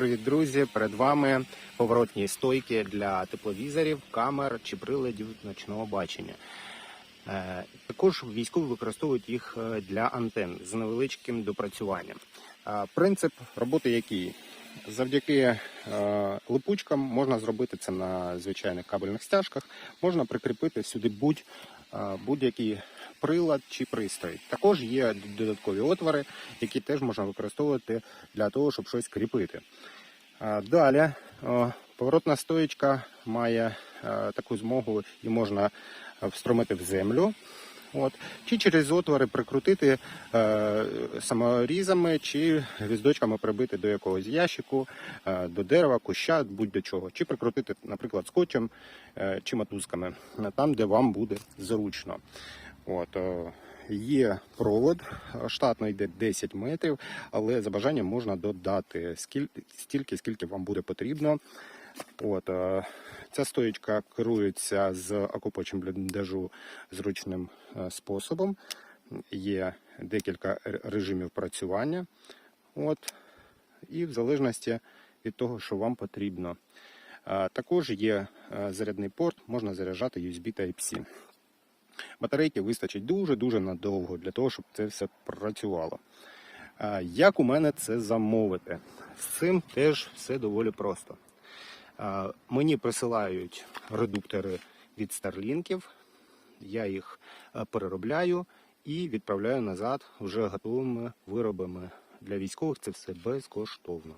Привіт, друзі! Перед вами поворотні стойки для тепловізорів, камер чи приладів ночного бачення. Е, Також військові використовують їх е, для антен з невеличким допрацюванням. Е, Принцип роботи який? Завдяки липучкам можна зробити це на звичайних кабельних стяжках, можна прикріпити сюди будь, е, будь-який прилад чи пристрій. Також є додаткові отвори, які теж можна використовувати для того, щоб щось кріпити. Далі поворотна стоєчка має таку змогу і можна встромити в землю. От, чи через отвори прикрутити е, саморізами чи гвіздочками прибити до якогось ящику, е, до дерева, куща, будь-до чого, чи прикрутити, наприклад, скотчем е, чи мотузками е, там, де вам буде зручно. От, е, Є провод, штатно йде 10 метрів, але за бажанням можна додати стільки, скільки вам буде потрібно. От, е, ця стоїчка керується з окупачем бліндажу зручним е, способом. Є декілька режимів працювання. От, і в залежності від того, що вам потрібно. Також є зарядний порт, можна заряджати USB Type-C. Батарейки вистачить дуже-дуже надовго для того, щоб це все працювало. Як у мене це замовити? З цим теж все доволі просто. Мені присилають редуктори від старлінків, я їх е, переробляю і відправляю назад вже готовими виробами. Для військових це все безкоштовно.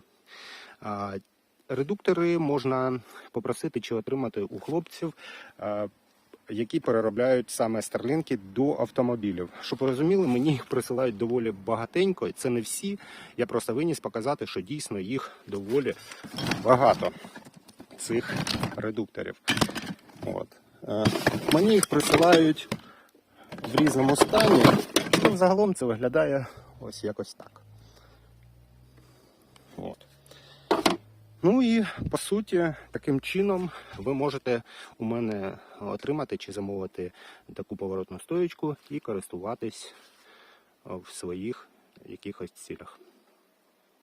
Редуктори можна попросити чи отримати у хлопців е, які переробляють саме старлінки до автомобілів. Щоб ви розуміли, мені їх присилають доволі багатенько. Це не всі. Я просто виніс показати, що дійсно їх доволі багато цих редукторів. От. Е, Мені їх присилають в різному стані. Ну, загалом це виглядає ось якось так. От. Ну і по суті, таким чином ви можете у мене отримати чи замовити таку поворотну стоєчку і користуватись в своїх якихось цілях.